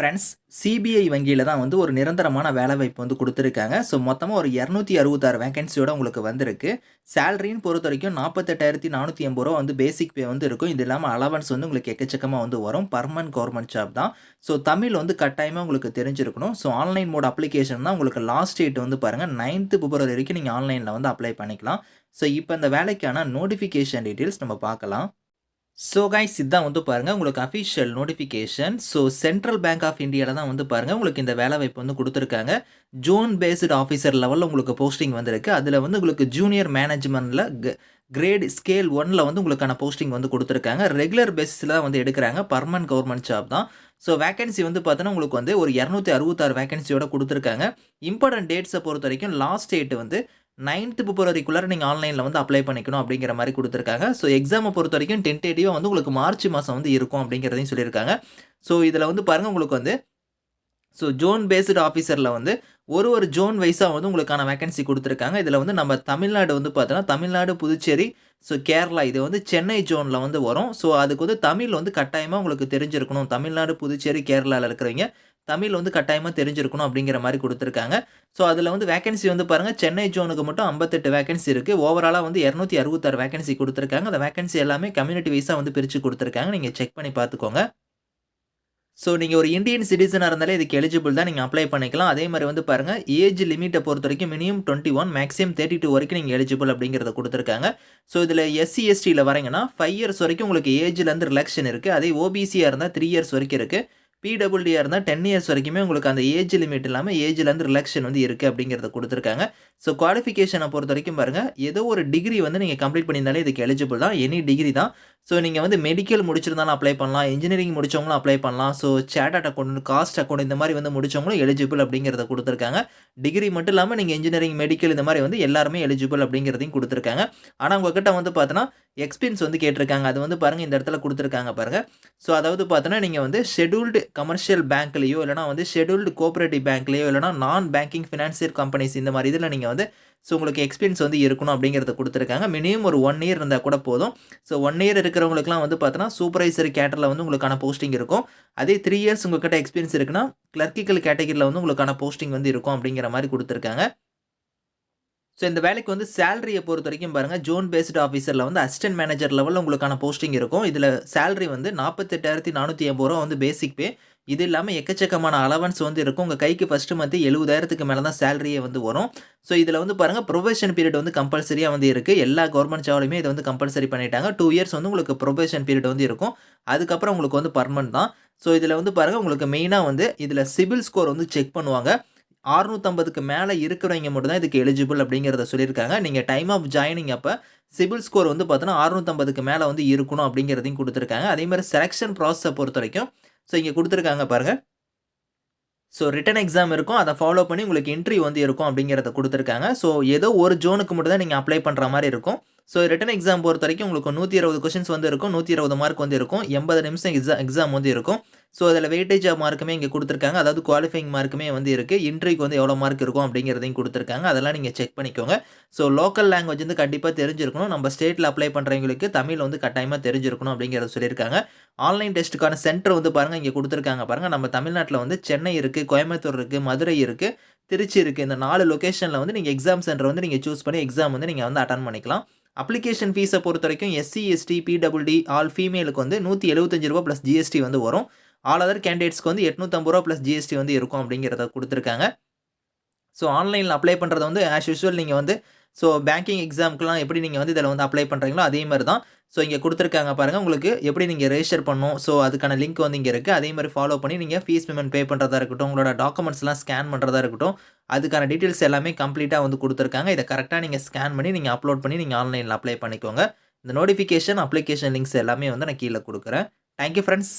Friends CBI வங்கியில் தான் வந்து ஒரு நிரந்தரமான வேலைவாய்ப்பு வந்து கொடுத்துருக்காங்க. ஸோ மொத்தமாக ஒரு இரநூத்தி அறுபத்தாறு வேகன்சியோட உங்களுக்கு வந்திருக்கு. சேலரின்னு பொறுத்த வரைக்கும் நாற்பத்தெட்டாயிரத்தி நானூற்றி எண்பது ரூபா வந்து பேசிக் பே வந்து இருக்கும். இது இல்லாமல் அலவன்ஸ் வந்து உங்களுக்கு எக்கச்சக்கமாக வந்து வரும். பர்மனன்ட் கவர்மெண்ட் ஜாப் தான். ஸோ தமிழ் வந்து கட்டாயமாக உங்களுக்கு தெரிஞ்சிருக்கணும். ஸோ ஆன்லைன் மோட் அப்ளிகேஷன் தான் உங்களுக்கு லாஸ்ட் டேட் வந்து பாருங்கள் நைன்த்து பிப்ரவரி வரைக்கும் நீங்கள் ஆன்லைனில் வந்து அப்ளை பண்ணிக்கலாம். ஸோ இப்போ இந்த வேலைக்கான நோட்டிஃபிகேஷன் டீட்டெயில்ஸ் நம்ம பார்க்கலாம். ஸோ கைஸ் இதுதான் வந்து பாருங்கள் உங்களுக்கு official notification so Central Bank of இந்தியாவில் தான் வந்து பாருங்கள் உங்களுக்கு இந்த வேலை வாய்ப்பு வந்து கொடுத்துருக்காங்க. ஜோன் பேஸ்டு ஆஃபீஸர் லெவலில் உங்களுக்கு போஸ்டிங் வந்திருக்கு. அதில் வந்து உங்களுக்கு ஜூனியர் மேனேஜ்மெண்ட்டில் கிரேட் ஸ்கேல் ஒனில் வந்து உங்களுக்கான போஸ்டிங் வந்து கொடுத்துருக்காங்க. ரெகுலர் பேசிஸில் தான் வந்து எடுக்கிறாங்க. பர்மனன்ட் கவர்மெண்ட் ஜாப் தான். ஸோ வேகன்சி வந்து பார்த்தோன்னா உங்களுக்கு வந்து ஒரு இரநூத்தி அறுபத்தாறு வேகன்சியோட கொடுத்துருக்காங்க. இம்பார்ட்டன்ட் டேட்ஸை பொறுத்த வரைக்கும் லாஸ்ட் டேட் வந்து நைன்த்து பிப்ரவரிக்குள்ளார நீங்கள் ஆன்லைனில் வந்து அப்ளை பண்ணிக்கணும் அப்படிங்கிற மாதிரி கொடுத்துருக்காங்க. ஸோ எக்ஸாமை பொறுத்த வரைக்கும் டென்டேட்டிவாக வந்து உங்களுக்கு மார்ச் மாதம் வந்து இருக்கும் அப்படிங்கிறதையும் சொல்லியிருக்காங்க. ஸோ இதில் வந்து பாருங்கள் உங்களுக்கு வந்து ஸோ ஜோன் பேஸ்டு ஆஃபீஸரில் வந்து ஒரு ஒரு ஜோன் வைஸாக வந்து உங்களுக்கான வேகன்சி கொடுத்துருக்காங்க. இதில் வந்து நம்ம தமிழ்நாடு வந்து பார்த்தோன்னா தமிழ்நாடு புதுச்சேரி ஸோ கேரளா இது வந்து சென்னை ஜோனில் வந்து வரும். ஸோ அதுக்கு வந்து தமிழ் வந்து கட்டாயமாக உங்களுக்கு தெரிஞ்சிருக்கணும். தமிழ்நாடு புதுச்சேரி கேரளாவில் இருக்கிறவங்க. தமிழ் வந்து கட்டாயமாக தெரிஞ்சிருக்கணும் அப்படிங்கிற மாதிரி கொடுத்துருக்காங்க. ஸோ அதில் வந்து வேகன்சி வந்து பாருங்கள் சென்னை ஜோனுக்கு மட்டும் ஐம்பத்தெட்டு வேகன்சி இருக்குது ஓவராலாக வந்து இரநூத்தி அறுபத்தாறு வேகன்சி கொடுத்துருக்காங்க. அந்த வேகன்சி எல்லாமே கம்யூனிட்டி வைஸாக வந்து பிரித்து கொடுத்துருக்காங்க. நீங்கள் செக் பண்ணி பார்த்துக்கோங்க. ஸோ நீங்கள் ஒரு இந்தியன் சிட்டிசனாக இருந்தாலே இதுக்கு எலிஜிபிள் தான். நீங்கள் அப்ளை பண்ணிக்கலாம். அதே மாதிரி வந்து பாருங்கள் ஏஜ் லிமிட்டை பொறுத்த வரைக்கும் minimum twenty one maximum thirty two வரைக்கும் நீங்கள் எலிஜிபிள் அப்படிங்கிறத கொடுத்துருக்காங்க. ஸோ இதில் எஸ்சி எஸ்டியில் வரீங்கன்னா ஃபைவ் இயர்ஸ் வரைக்கும் உங்களுக்கு ஏஜ்லேருந்து ரிலாக்ஷன் இருக்குது அதே ஓபிசியாக இருந்தால் த்ரீ இயர்ஸ் வரைக்கும் இருக்குது பிடபிள்டியாக இருந்தால் டென் இயர்ஸ் வரைக்குமே உங்களுக்கு அந்த ஏஜ் லிமிட் இல்லாமல் ஏஜ்லேருந்து ரிலாக்ஷன் வந்து இருக்குது அப்படிங்கிறத கொடுத்துருக்காங்க. ஸோ குவாலிஃபிகேஷனை பொறுத்த வரைக்கும் பாருங்கள் ஏதோ ஒரு டிகிரி வந்து நீங்கள் கம்ப்ளீட் பண்ணியிருந்தாலே இதுக்கு எலிஜிபிள் தான். எனி டிகிரி தான். ஸோ நீங்கள் வந்து மெடிக்கல் முடிச்சிருந்தாலும் அப்ளை பண்ணலாம். இன்ஜினியரிங் முடிச்சவங்களும் அப்ளை பண்ணலாம். ஸோ சேட்டட் அக்கௌண்ட் காஸ்ட் அக்கௌண்ட் இந்த மாதிரி வந்து முடிச்சவங்களும் எலிஜிபிள் அப்படிங்கிறத கொடுத்துருக்காங்க. டிகிரி மட்டும் இல்லாமல் நீங்கள் இன்ஜினியரிங் மெடிக்கல் இந்த மாதிரி வந்து எல்லாருமே எலிஜிபிள் அப்படிங்கிறதையும் கொடுத்துருக்காங்க. ஆனால் உங்ககிட்ட வந்து பார்த்தோன்னா எக்ஸ்பீரியன்ஸ் வந்து கேட்டிருக்காங்க. அது வந்து பாருங்கள் இந்த இடத்துல கொடுத்துருக்காங்க பாருங்கள் ஸோ அதாவது பார்த்தோன்னா நீங்கள் வந்து ஷெடியூல்டு கமர்ஷியல் பேங்க்லேயோ இல்லைனா வந்து ஷெடியூல்டு கோஆப்ரேட்டிவ் பேங்க்லேயோ இல்லைனா நான் பேங்கிங் ஃபினான்சியல் கம்பெனிஸ் இந்த மாதிரி இதில் நீங்கள் வந்து ஸோ உங்களுக்கு எக்ஸ்பீரியன்ஸ் வந்து இருக்கணும் அப்படிங்கிறத கொடுத்துருக்காங்க. மினிமம் ஒரு ஒன் இயர் இருந்தால் கூட போதும். ஸோ ஒன் இயர் இருக்கிறவங்களுக்குலாம் வந்து பார்த்தோன்னா சூப்பர்வைசர் கேட்டரில் வந்து உங்களுக்கான போஸ்டிங் இருக்கும். அதே த்ரீ இயர்ஸ் உங்கள்கிட்ட எக்ஸ்பீரியன்ஸ் இருக்குன்னா கிளர்க்கிக்கல் கேட்டகரியில் வந்து உங்களுக்கான போஸ்டிங் வந்து இருக்கும் அப்படிங்கிற மாதிரி கொடுத்துருக்காங்க. ஸோ இந்த வேலைக்கு வந்து சேலரியை பொறுத்த வரைக்கும் பாருங்கள் ஜோன் பேஸ்டு ஆஃபீஸரில் வந்து அசிஸ்டன்ட் மேனேஜர் லெவலில் உங்களுக்கான போஸ்டிங் இருக்கும். இதில் சேலரி வந்து நாற்பத்தெட்டாயிரத்தி நானூற்றி எண்பது ரூபா வந்து பேசிக் பே இது இல்லாமல் எக்கச்சக்கமான அலவன்ஸ் வந்து இருக்கும். உங்கள் கைக்கு ஃபஸ்ட்டு மந்த்து எழுபதாயிரத்துக்கு மேலே தான் சேலரியே வந்து வரும். ஸோ இதில் வந்து பாருங்கள் ப்ரொபேஷன் பீரியட் வந்து கம்பல்சரியாக வந்து இருக்குது எல்லா கவர்மெண்ட் ஜாப்லையுமே இதை வந்து கம்பல்சரி பண்ணிட்டாங்க. டூ இயர்ஸ் வந்து உங்களுக்கு ப்ரொபேஷன் பீரியட் வந்து இருக்கும். அதுக்கப்புறம் உங்களுக்கு வந்து பர்மனன்ட் தான். ஸோ இதில் வந்து பாருங்கள் உங்களுக்கு மெயினாக வந்து இதில் சிபில் ஸ்கோர் வந்து செக் பண்ணுவாங்க. அறுநூற்றம்பதுக்கு மேலே இருக்கிறவங்க மட்டும் தான் இதுக்கு எலிஜிபிள் அப்படிங்கிறத சொல்லியிருக்காங்க. நீங்கள் டைம் ஆஃப் ஜாயினிங் அப்போ சிபில் ஸ்கோர் வந்து பார்த்தோன்னா அறுநூற்றம்பதுக்கு மேலே வந்து இருக்கணும் அப்படிங்கிறதையும் கொடுத்துருக்காங்க. அதே மாதிரி செலெக்ஷன் ப்ராசஸை பொறுத்த வரைக்கும் ஸோ இங்கே கொடுத்துருக்காங்க பாருங்கள் ஸோ ரிட்டன் எக்ஸாம் இருக்கும். அதை ஃபாலோ பண்ணி உங்களுக்கு இன்டர்வியூ வந்து இருக்கும் அப்படிங்கிறத கொடுத்துருக்காங்க. ஸோ ஏதோ ஒரு ஜோனுக்கு மட்டும் தான் நீங்கள் அப்ளை பண்ணுற மாதிரி இருக்கும். ஸோ ரிட்டன் எக்ஸாம் பொறுத்த வரைக்கும் உங்களுக்கு நூற்றி இருபது கொஷின்ஸ் வந்து இருக்கும் நூற்றி இருபது மார்க் வந்து இருக்கும் எண்பது நிமிஷம் எக்ஸாம் எக்ஸாம் வந்து இருக்கும். ஸோ அதில் வெயிட்டேஜ் ஆஃப் மார்க்குமே இங்கே கொடுத்துருக்காங்க அதாவது குவாலிஃபைங் மார்க்குமே வந்து இருக்குது இன்ட்ரிக்கு வந்து எவ்வளோ மார்க் இருக்கும் அப்படிங்கிறதையும் கொடுத்துருக்காங்க. அதெல்லாம் நீங்கள் செக் பண்ணிக்கோங்க. ஸோ லோக்கல் லாங்குவேஜ் வந்து கண்டிப்பாக தெரிஞ்சிருக்கணும். நம்ம ஸ்டேட்டில் அப்ளை பண்ணுறவங்களுக்கு தமிழ் வந்து கட்டாயமாக தெரிஞ்சிருக்கணும் அப்படிங்கிறத சொல்லியிருக்காங்க. ஆன்லைன் டெஸ்ட்டுக்கான சென்டர் வந்து பாருங்கள் இங்கே கொடுத்துருக்காங்க பாருங்கள் நம்ம தமிழ்நாட்டில் வந்து சென்னை இருக்குது கோயம்புத்தூர் இருக்குது மதுரை இருக்குது திருச்சி இருக்குது இந்த நாலு லொக்கேஷனில் வந்து நீங்கள் எக்ஸாம் சென்டர் வந்து நீங்கள் சூஸ் பண்ணி எக்ஸாம் வந்து நீங்கள் வந்து அட்டன் பண்ணிக்கலாம். அப்ளிகேஷன் ஃபீஸை பொறுத்த வரைக்கும் எஸ்சி எஸ்டி பிடபிள்டி ஆல் ஃபீமேலுக்கு வந்து நூற்றி எழுபத்தஞ்சு ரூபா ப்ளஸ் ஜிஎஸ்டி வந்து வரும். ஆல் அதர் கேண்டிடேட்ஸ்க்கு வந்து எட்நூற்றம்பது ரூபா ப்ளஸ் ஜிஎஸ்டி வந்து இருக்கும் அப்படிங்கிறத கொடுத்துருக்காங்க. ஸோ ஆன்லைனில் அப்ளை பண்ணுறது வந்து ஆஸ் யூஷுவல் நீங்கள் வந்து ஸோ பேங்கிங் எக்ஸாமுக்குலாம் எப்படி நீங்கள் வந்து இதில் வந்து அப்ளை பண்ணுறீங்களோ அதே மாதிரி தான் ஸோ இங்கே கொடுத்துருக்காங்க பாருங்கள் உங்களுக்கு எப்படி நீங்கள் ரெஜிஸ்டர் பண்ணணும். ஸோ அதுக்கான லிங்க் வந்து இங்கே இருக்குது அதே மாதிரி ஃபாலோ பண்ணி நீங்கள் ஃபீஸ் பேமெண்ட் பே பண்ணுறதா இருக்கட்டும் உங்களோட டாக்குமெண்ட்ஸ்லாம் ஸ்கேன் பண்ணுறதா இருக்கட்டும் அதுக்கான டீட்டெயில்ஸ் எல்லாமே கம்ப்ளீட்டாக வந்து கொடுத்துருக்காங்க. இதை கரெக்டாக நீங்கள் ஸ்கேன் பண்ணி நீங்கள் அப்லோட் பண்ணி நீங்கள் ஆன்லைனில் அப்ளை பண்ணிக்கோங்க. இந்த நோட்டிஃபிகேஷன் அப்ளிகேஷன் லிங்க்ஸ் எல்லாமே வந்து நான் கீழே கொடுக்குறேன். Thank you friends